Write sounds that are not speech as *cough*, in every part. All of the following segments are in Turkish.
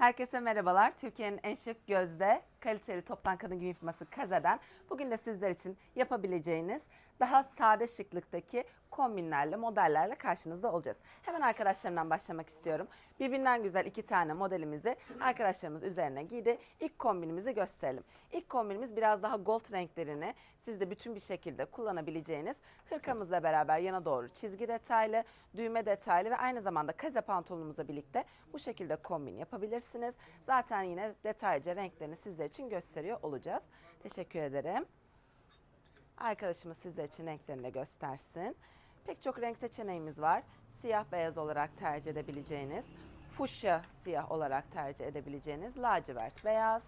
Herkese merhabalar. Türkiye'nin en şık gözde, kaliteli toptan kadın giyim firması Kaze'den bugün de sizler için yapabileceğiniz daha sade şıklıktaki kombinlerle, modellerle karşınızda olacağız. Hemen arkadaşlarımdan başlamak istiyorum. Birbirinden güzel iki tane modelimizi arkadaşlarımız üzerine giydi. İlk kombinimizi gösterelim. İlk kombinimiz biraz daha gold renklerini siz de bütün bir şekilde kullanabileceğiniz hırkamızla beraber yana doğru çizgi detaylı, düğme detaylı ve aynı zamanda kaze pantolonumuzla birlikte bu şekilde kombin yapabilirsiniz. Zaten yine detaylıca renklerini sizler için gösteriyor olacağız. Teşekkür ederim. Arkadaşımız sizler için renklerini de göstersin. Pek çok renk seçeneğimiz var. Siyah beyaz olarak tercih edebileceğiniz, fuşya siyah olarak tercih edebileceğiniz, lacivert beyaz,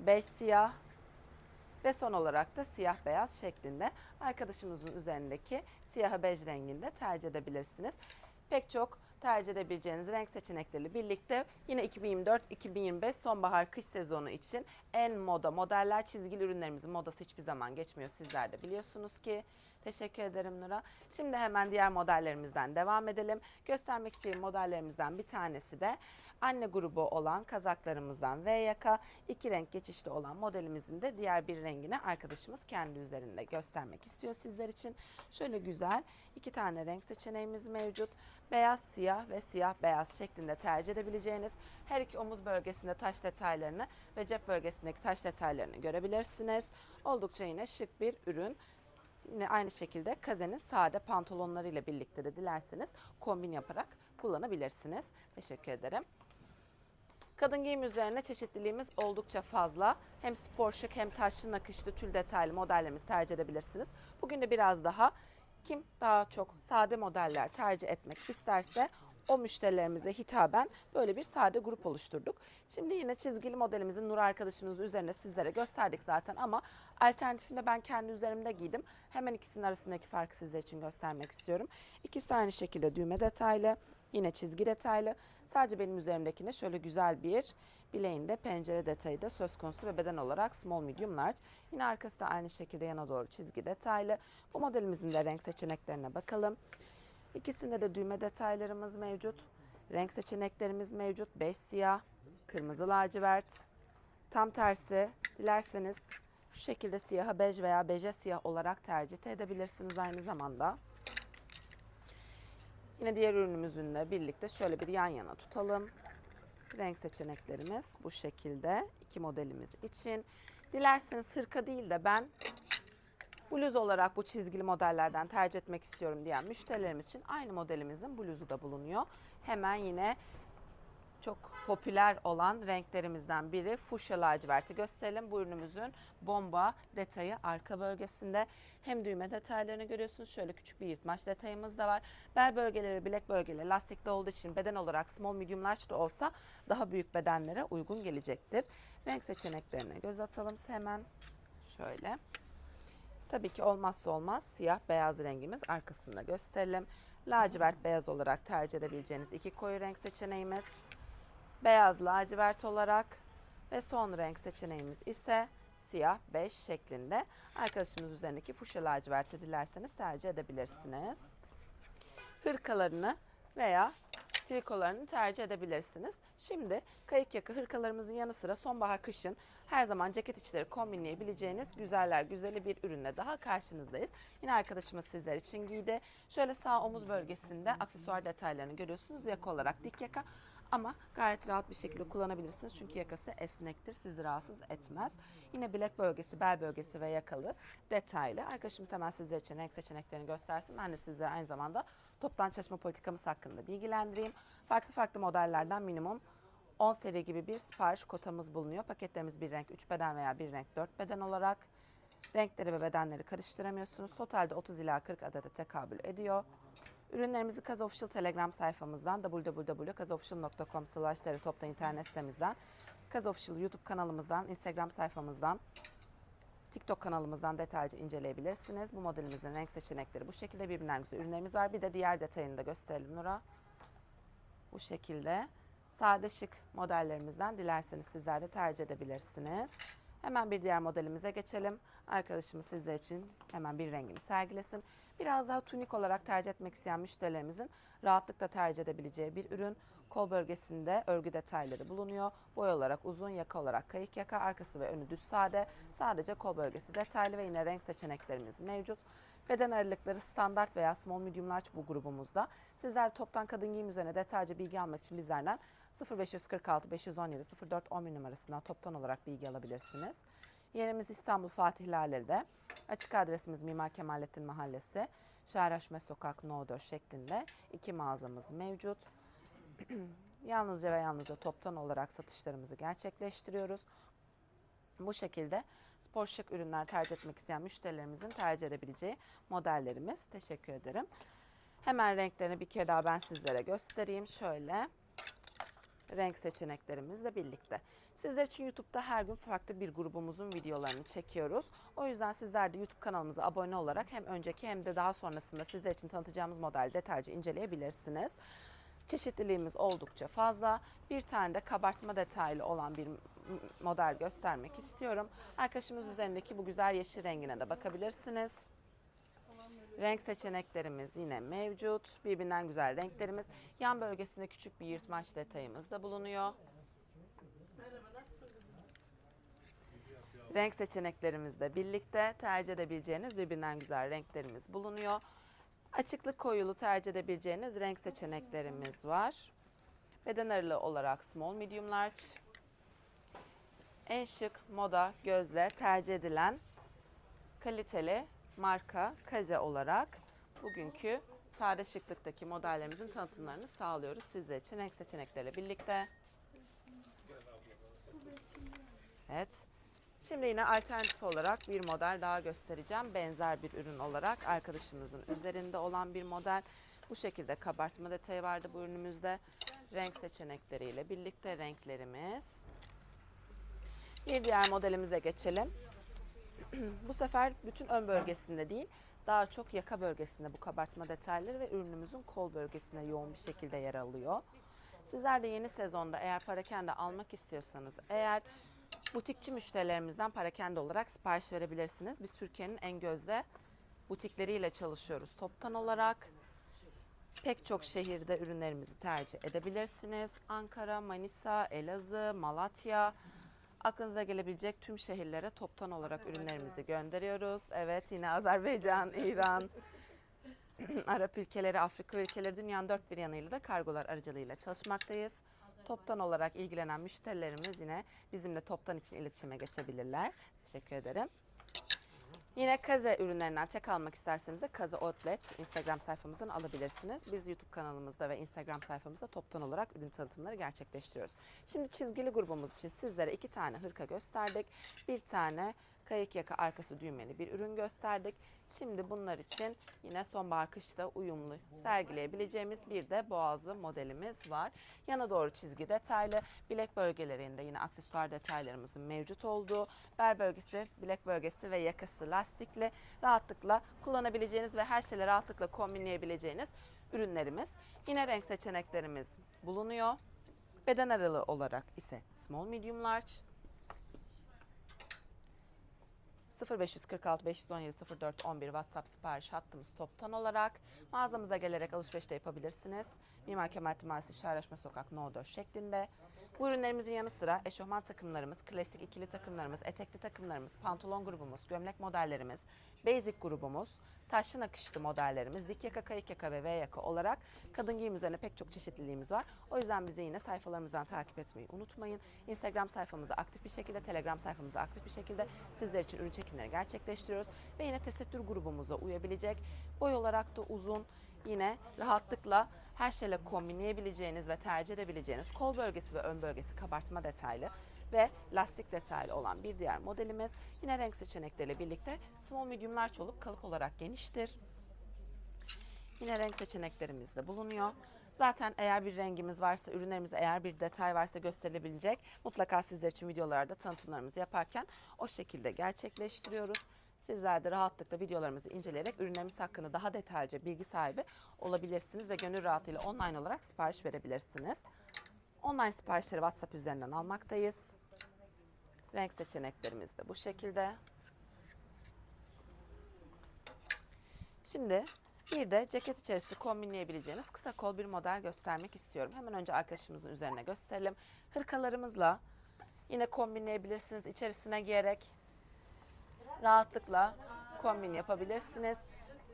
beş siyah ve son olarak da siyah beyaz şeklinde arkadaşımızın üzerindeki siyah bej renginde tercih edebilirsiniz. Pek çok tercih edebileceğiniz renk seçenekleriyle birlikte yine 2024-2025 sonbahar kış sezonu için en moda modeller çizgili ürünlerimizin modası hiçbir zaman geçmiyor sizler de biliyorsunuz ki. Teşekkür ederim Nura. Şimdi hemen diğer modellerimizden devam edelim. Göstermek istediğim modellerimizden bir tanesi de anne grubu olan kazaklarımızdan V yaka iki renk geçişli olan modelimizin de diğer bir rengini arkadaşımız kendi üzerinde göstermek istiyor sizler için. Şöyle güzel iki tane renk seçeneğimiz mevcut. Beyaz siyah ve siyah beyaz şeklinde tercih edebileceğiniz her iki omuz bölgesinde taş detaylarını ve cep bölgesindeki taş detaylarını görebilirsiniz. Oldukça yine şık bir ürün. Yine aynı şekilde kazenin sade pantolonları ile birlikte de dilerseniz kombin yaparak kullanabilirsiniz. Teşekkür ederim. Kadın giyim üzerine çeşitliliğimiz oldukça fazla. Hem spor şık hem taşlı nakışlı tül detaylı modellerimizi tercih edebilirsiniz. Bugün de biraz daha kim daha çok sade modeller tercih etmek isterse o müşterilerimize hitaben böyle bir sade grup oluşturduk. Şimdi yine çizgili modelimizin Nur arkadaşımızın üzerine sizlere gösterdik zaten ama alternatifinde ben kendi üzerimde giydim. Hemen ikisinin arasındaki farkı sizler için göstermek istiyorum. İkisi aynı şekilde düğme detaylı. Yine çizgi detaylı. Sadece benim üzerimdekine şöyle güzel bir bileğinde pencere detayı da söz konusu ve beden olarak small medium large. Yine arkası da aynı şekilde yana doğru çizgi detaylı. Bu modelimizin de renk seçeneklerine bakalım. İkisinde de düğme detaylarımız mevcut. Renk seçeneklerimiz mevcut. Beş siyah, kırmızı lacivert. Tam tersi dilerseniz şu şekilde siyaha bej veya beje siyah olarak tercih edebilirsiniz aynı zamanda. Yine diğer ürünümüzünle birlikte şöyle bir yan yana tutalım. Renk seçeneklerimiz bu şekilde iki modelimiz için. Dilerseniz hırka değil de ben bluz olarak bu çizgili modellerden tercih etmek istiyorum diyen müşterilerimiz için aynı modelimizin bluzu da bulunuyor. Hemen yine çok popüler olan renklerimizden biri fuşya laciverti gösterelim. Bu ürünümüzün bomba detayı arka bölgesinde. Hem düğme detaylarını görüyorsunuz. Şöyle küçük bir yırtmaç detayımız da var. Bel bölgeleri bilek bölgeleri lastikli olduğu için beden olarak small medium large da olsa daha büyük bedenlere uygun gelecektir. Renk seçeneklerine göz atalım hemen. Şöyle. Tabii ki olmazsa olmaz siyah beyaz rengimiz arkasında gösterelim. Lacivert beyaz olarak tercih edebileceğiniz iki koyu renk seçeneğimiz. Beyaz lacivert olarak ve son renk seçeneğimiz ise siyah beş şeklinde. Arkadaşımız üzerindeki fuşya laciverti dilerseniz tercih edebilirsiniz. Hırkalarını veya trikolarını tercih edebilirsiniz. Şimdi kayık yaka hırkalarımızın yanı sıra sonbahar kışın her zaman ceket içleri kombinleyebileceğiniz güzeller güzeli bir ürünle daha karşınızdayız. Yine arkadaşımız sizler için giydi. Şöyle sağ omuz bölgesinde aksesuar detaylarını görüyorsunuz. Yaka olarak dik yaka ama gayet rahat bir şekilde kullanabilirsiniz. Çünkü yakası esnektir. Sizi rahatsız etmez. Yine bilek bölgesi, bel bölgesi ve yakalı detaylı. Arkadaşımız hemen sizler için renk seçeneklerini göstersin. Ben de size aynı zamanda toptan çalışma politikamız hakkında bilgilendireyim. Farklı farklı modellerden minimum 10 seri gibi bir sipariş kotamız bulunuyor. Paketlerimiz bir renk 3 beden veya bir renk 4 beden olarak. Renkleri ve bedenleri karıştıramıyorsunuz. Totalde 30 ila 40 adete tekabül ediyor. Ürünlerimizi Kaz Official Telegram sayfamızdan www.kazofficial.com slash topta internet sitemizden Kaz Official YouTube kanalımızdan, Instagram sayfamızdan, TikTok kanalımızdan detaylıca inceleyebilirsiniz. Bu modelimizin renk seçenekleri bu şekilde birbirinden güzel ürünlerimiz var. Bir de diğer detayını da gösterelim Nura. Bu şekilde sade şık modellerimizden dilerseniz sizler de tercih edebilirsiniz. Hemen bir diğer modelimize geçelim. Arkadaşımız sizler için hemen bir rengini sergilesin. Biraz daha tunik olarak tercih etmek isteyen müşterilerimizin rahatlıkla tercih edebileceği bir ürün. Kol bölgesinde örgü detayları bulunuyor. Boy olarak uzun, yaka olarak kayık yaka, arkası ve önü düz sade. Sadece kol bölgesi detaylı ve yine renk seçeneklerimiz mevcut. Beden aralıkları standart veya small medium large bu grubumuzda. Sizler toptan kadın giyim üzerine detaylıca bilgi almak için bizlerden 0546 517 04 11 numarasından toptan olarak bilgi alabilirsiniz. Yerimiz İstanbul Fatih Lale'de. Açık adresimiz Mimar Kemalettin Mahallesi. Şehraşme Sokak No 4 şeklinde iki mağazamız mevcut. *clears throat* yalnızca ve yalnızca toptan olarak satışlarımızı gerçekleştiriyoruz. Bu şekilde spor şık ürünler tercih etmek isteyen müşterilerimizin tercih edebileceği modellerimiz. Teşekkür ederim. Hemen renklerini bir kere daha ben sizlere göstereyim. Şöyle renk seçeneklerimizle birlikte. Sizler için YouTube'da her gün farklı bir grubumuzun videolarını çekiyoruz. O yüzden sizler de YouTube kanalımıza abone olarak hem önceki hem de daha sonrasında sizler için tanıtacağımız model detaylıca inceleyebilirsiniz. Çeşitliliğimiz oldukça fazla. Bir tane de kabartma detaylı olan bir model göstermek istiyorum. Arkadaşımız üzerindeki bu güzel yeşil rengine de bakabilirsiniz. Renk seçeneklerimiz yine mevcut. Birbirinden güzel renklerimiz. Yan bölgesinde küçük bir yırtmaç detayımız da bulunuyor. Renk seçeneklerimizle birlikte tercih edebileceğiniz birbirinden güzel renklerimiz bulunuyor. Açıklık koyulu tercih edebileceğiniz renk seçeneklerimiz var. Beden aralığı olarak small, medium, large. En şık moda gözle tercih edilen kaliteli marka Kaze olarak bugünkü sade şıklıktaki modellerimizin tanıtımlarını sağlıyoruz sizler için renk seçenekleriyle birlikte. Evet. Şimdi yine alternatif olarak bir model daha göstereceğim. Benzer bir ürün olarak arkadaşımızın üzerinde olan bir model. Bu şekilde kabartma detayı vardı bu ürünümüzde. Renk seçenekleriyle birlikte renklerimiz. Bir diğer modelimize geçelim. Bu sefer bütün ön bölgesinde değil, daha çok yaka bölgesinde bu kabartma detayları ve ürünümüzün kol bölgesinde yoğun bir şekilde yer alıyor. Sizler de yeni sezonda eğer parakende almak istiyorsanız, eğer butikçi müşterilerimizden parakende olarak sipariş verebilirsiniz. Biz Türkiye'nin en gözde butikleriyle çalışıyoruz toptan olarak. Pek çok şehirde ürünlerimizi tercih edebilirsiniz. Ankara, Manisa, Elazığ, Malatya, aklınıza gelebilecek tüm şehirlere toptan olarak ürünlerimizi gönderiyoruz. Evet yine Azerbaycan, İran, *clears throat* Arap ülkeleri, Afrika ülkeleri dünyanın dört bir yanıyla da kargolar aracılığıyla çalışmaktayız. Toptan olarak ilgilenen müşterilerimiz yine bizimle toptan için iletişime geçebilirler. Teşekkür ederim. Yine Kaze ürünlerinden tek almak isterseniz de Kaze Outlet Instagram sayfamızdan alabilirsiniz. Biz YouTube kanalımızda ve Instagram sayfamızda toptan olarak ürün tanıtımları gerçekleştiriyoruz. Şimdi çizgili grubumuz için sizlere iki tane hırka gösterdik. Bir tane kayık yaka arkası düğmeli bir ürün gösterdik. Şimdi bunlar için yine sonbahar kışta uyumlu sergileyebileceğimiz bir de boğazlı modelimiz var. Yana doğru çizgi detaylı, bilek bölgelerinde yine aksesuar detaylarımızın mevcut olduğu, bel bölgesi, bilek bölgesi ve yakası lastikli rahatlıkla kullanabileceğiniz ve her şeyle rahatlıkla kombinleyebileceğiniz ürünlerimiz. Yine renk seçeneklerimiz bulunuyor. Beden aralığı olarak ise small, medium, large. 0546 517 04 11 WhatsApp sipariş hattımız toptan olarak mağazamıza gelerek alışveriş de yapabilirsiniz. Mimar Kemalettin Mahallesi Şehraşma Sokak No 4 şeklinde. Bu ürünlerimizin yanı sıra eşofman takımlarımız, klasik ikili takımlarımız, etekli takımlarımız, pantolon grubumuz, gömlek modellerimiz, basic grubumuz, taşlı nakışlı modellerimiz, dik yaka, kayık yaka ve V yaka olarak kadın giyim üzerine pek çok çeşitliliğimiz var. O yüzden bizi yine sayfalarımızdan takip etmeyi unutmayın. Instagram sayfamızı aktif bir şekilde, Telegram sayfamızı aktif bir şekilde sizler için ürün çekimleri gerçekleştiriyoruz. Ve yine tesettür grubumuza uyabilecek, boy olarak da uzun, yine rahatlıkla her şeyle kombinleyebileceğiniz ve tercih edebileceğiniz kol bölgesi ve ön bölgesi kabartma detaylı ve lastik detaylı olan bir diğer modelimiz. Yine renk seçenekleriyle birlikte small medium large kalıp olarak geniştir. Yine renk seçeneklerimiz de bulunuyor. Zaten eğer bir rengimiz varsa, ürünlerimizde eğer bir detay varsa gösterilebilecek. Mutlaka sizler için videolarda tanıtımlarımızı yaparken o şekilde gerçekleştiriyoruz. Sizler de rahatlıkla videolarımızı inceleyerek ürünlerimiz hakkında daha detaylıca bilgi sahibi olabilirsiniz ve gönül rahatlığıyla online olarak sipariş verebilirsiniz. Online siparişleri WhatsApp üzerinden almaktayız. Renk seçeneklerimiz de bu şekilde. Şimdi bir de ceket içerisi kombinleyebileceğiniz kısa kol bir model göstermek istiyorum. Hemen önce arkadaşımızın üzerine gösterelim. Hırkalarımızla yine kombinleyebilirsiniz. İçerisine giyerek rahatlıkla kombin yapabilirsiniz.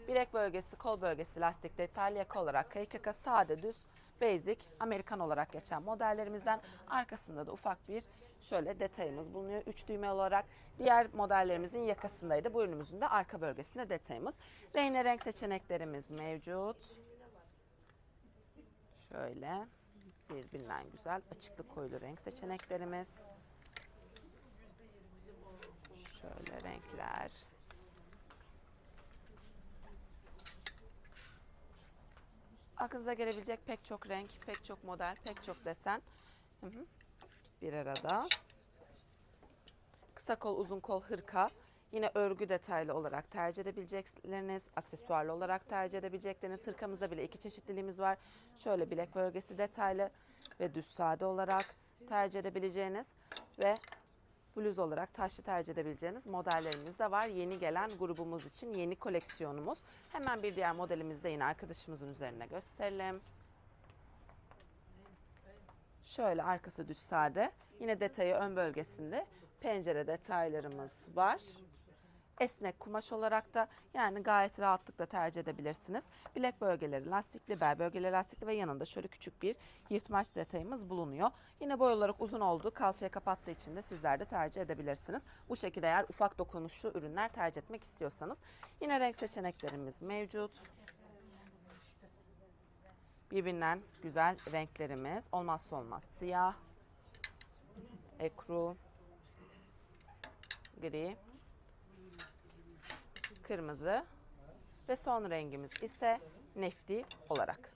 Bilek bölgesi, kol bölgesi lastik detaylı yaka olarak yaka sade düz basic Amerikan olarak geçen modellerimizden arkasında da ufak bir şöyle detayımız bulunuyor. Üç düğme olarak diğer modellerimizin yakasındaydı. Bu ürünümüzün de arka bölgesinde detayımız. Ve yine renk seçeneklerimiz mevcut. Şöyle birbirinden güzel açıklı koyulu renk seçeneklerimiz. Şöyle renkler. Aklınıza gelebilecek pek çok renk, pek çok model, pek çok desen. Hı hı. Bir arada. Kısa kol, uzun kol, hırka. Yine örgü detaylı olarak tercih edebilecekleriniz, aksesuarlı olarak tercih edebilecekleriniz. Hırkamızda bile iki çeşitliliğimiz var. Şöyle bilek bölgesi detaylı ve düz sade olarak tercih edebileceğiniz ve bluz olarak taşlı tercih edebileceğiniz modellerimiz de var. Yeni gelen grubumuz için yeni koleksiyonumuz. Hemen bir diğer modelimizi de yine arkadaşımızın üzerine gösterelim. Şöyle arkası düz sade. Yine detayı ön bölgesinde pencere detaylarımız var. Esnek kumaş olarak da yani gayet rahatlıkla tercih edebilirsiniz. Bilek bölgeleri lastikli, bel bölgeleri lastikli ve yanında şöyle küçük bir yırtmaç detayımız bulunuyor. Yine boy olarak uzun olduğu kalçaya kapattığı için de sizler de tercih edebilirsiniz. Bu şekilde eğer ufak dokunuşlu ürünler tercih etmek istiyorsanız. Yine renk seçeneklerimiz mevcut. Birbirinden güzel renklerimiz. Olmazsa olmaz siyah, ekru, gri, kırmızı ve son rengimiz ise nefti olarak.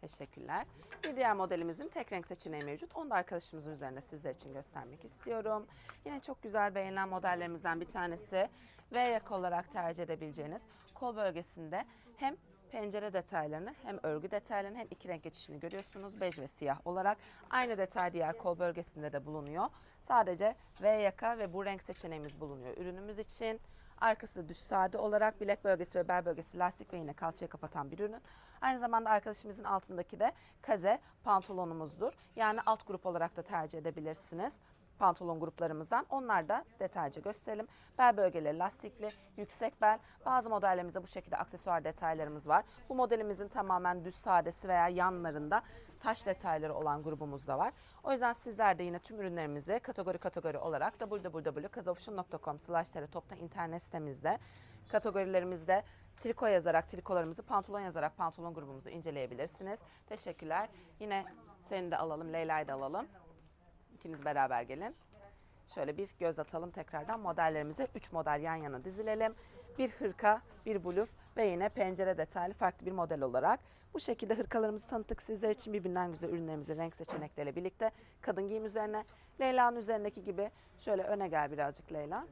Teşekkürler. Bir diğer modelimizin tek renk seçeneği mevcut. Onu da arkadaşımızın üzerine sizler için göstermek istiyorum. Yine çok güzel beğenilen modellerimizden bir tanesi V yaka olarak tercih edebileceğiniz kol bölgesinde hem pencere detaylarını hem örgü detaylarını hem iki renk geçişini görüyorsunuz. Bej ve siyah olarak. Aynı detay diğer kol bölgesinde de bulunuyor. Sadece V yaka ve bu renk seçeneğimiz bulunuyor ürünümüz için. Arkası düz sade olarak bilek bölgesi ve bel bölgesi lastik ve yine kalçayı kapatan bir ürün. Aynı zamanda arkadaşımızın altındaki de kaze pantolonumuzdur. Yani alt grup olarak da tercih edebilirsiniz pantolon gruplarımızdan. Onlar da detaylıca gösterelim. Bel bölgeleri lastikli, yüksek bel. Bazı modellerimizde bu şekilde aksesuar detaylarımız var. Bu modelimizin tamamen düz sadesi veya yanlarında taş detayları olan grubumuz da var. O yüzden sizler de yine tüm ürünlerimizi kategori kategori olarak www.kazofuşun.com slash toptan internet sitemizde kategorilerimizde triko yazarak trikolarımızı, pantolon yazarak pantolon grubumuzu inceleyebilirsiniz. Teşekkürler. Yine seni de alalım, Leyla'yı da alalım. İkiniz beraber gelin. Şöyle bir göz atalım tekrardan modellerimize. 3 model yan yana dizilelim. Bir hırka, bir bluz ve yine pencere detaylı farklı bir model olarak. Bu şekilde hırkalarımızı tanıttık sizler için birbirinden güzel ürünlerimizin renk seçenekleriyle birlikte. Kadın giyim üzerine. Leyla'nın üzerindeki gibi şöyle öne gel birazcık Leyla.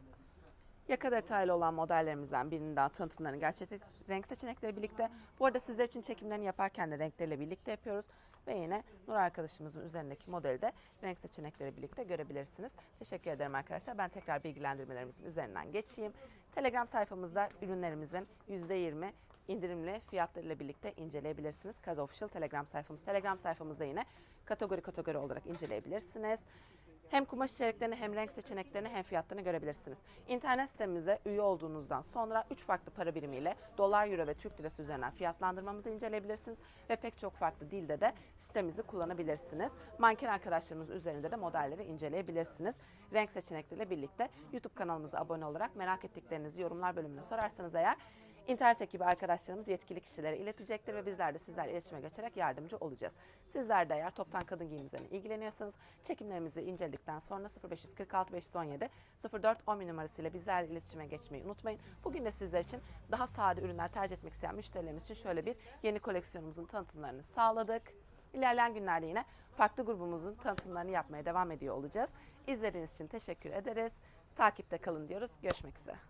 Yaka detaylı olan modellerimizden birinin daha tanıtımlarını gerçekleştirdik. Renk seçenekleri birlikte. Bu arada sizler için çekimlerini yaparken de renkleriyle birlikte yapıyoruz. Ve yine Nur arkadaşımızın üzerindeki modeli de renk seçenekleri birlikte görebilirsiniz. Teşekkür ederim arkadaşlar. Ben tekrar bilgilendirmelerimizin üzerinden geçeyim. Telegram sayfamızda ürünlerimizin %20 indirimli fiyatlarıyla birlikte inceleyebilirsiniz. Kaz Official Telegram sayfamız. Telegram sayfamızda yine kategori kategori olarak inceleyebilirsiniz. Hem kumaş içeriklerini hem renk seçeneklerini hem fiyatlarını görebilirsiniz. İnternet sitemize üye olduğunuzdan sonra 3 farklı para birimiyle dolar, euro ve Türk lirası üzerinden fiyatlandırmamızı inceleyebilirsiniz. Ve pek çok farklı dilde de sitemizi kullanabilirsiniz. Manken arkadaşlarımız üzerinde de modelleri inceleyebilirsiniz. Renk seçenekleriyle birlikte YouTube kanalımıza abone olarak merak ettiklerinizi yorumlar bölümüne sorarsanız eğer İnternet ekibi arkadaşlarımız yetkili kişilere iletecektir ve bizler de sizlerle iletişime geçerek yardımcı olacağız. Sizler de eğer toptan kadın giyim üzerine ilgileniyorsanız çekimlerimizi inceledikten sonra 0546 517 04 10 numarasıyla bizlerle iletişime geçmeyi unutmayın. Bugün de sizler için daha sade ürünler tercih etmek isteyen müşterilerimiz için şöyle bir yeni koleksiyonumuzun tanıtımlarını sağladık. İlerleyen günlerde yine farklı grubumuzun tanıtımlarını yapmaya devam ediyor olacağız. İzlediğiniz için teşekkür ederiz. Takipte kalın diyoruz. Görüşmek üzere.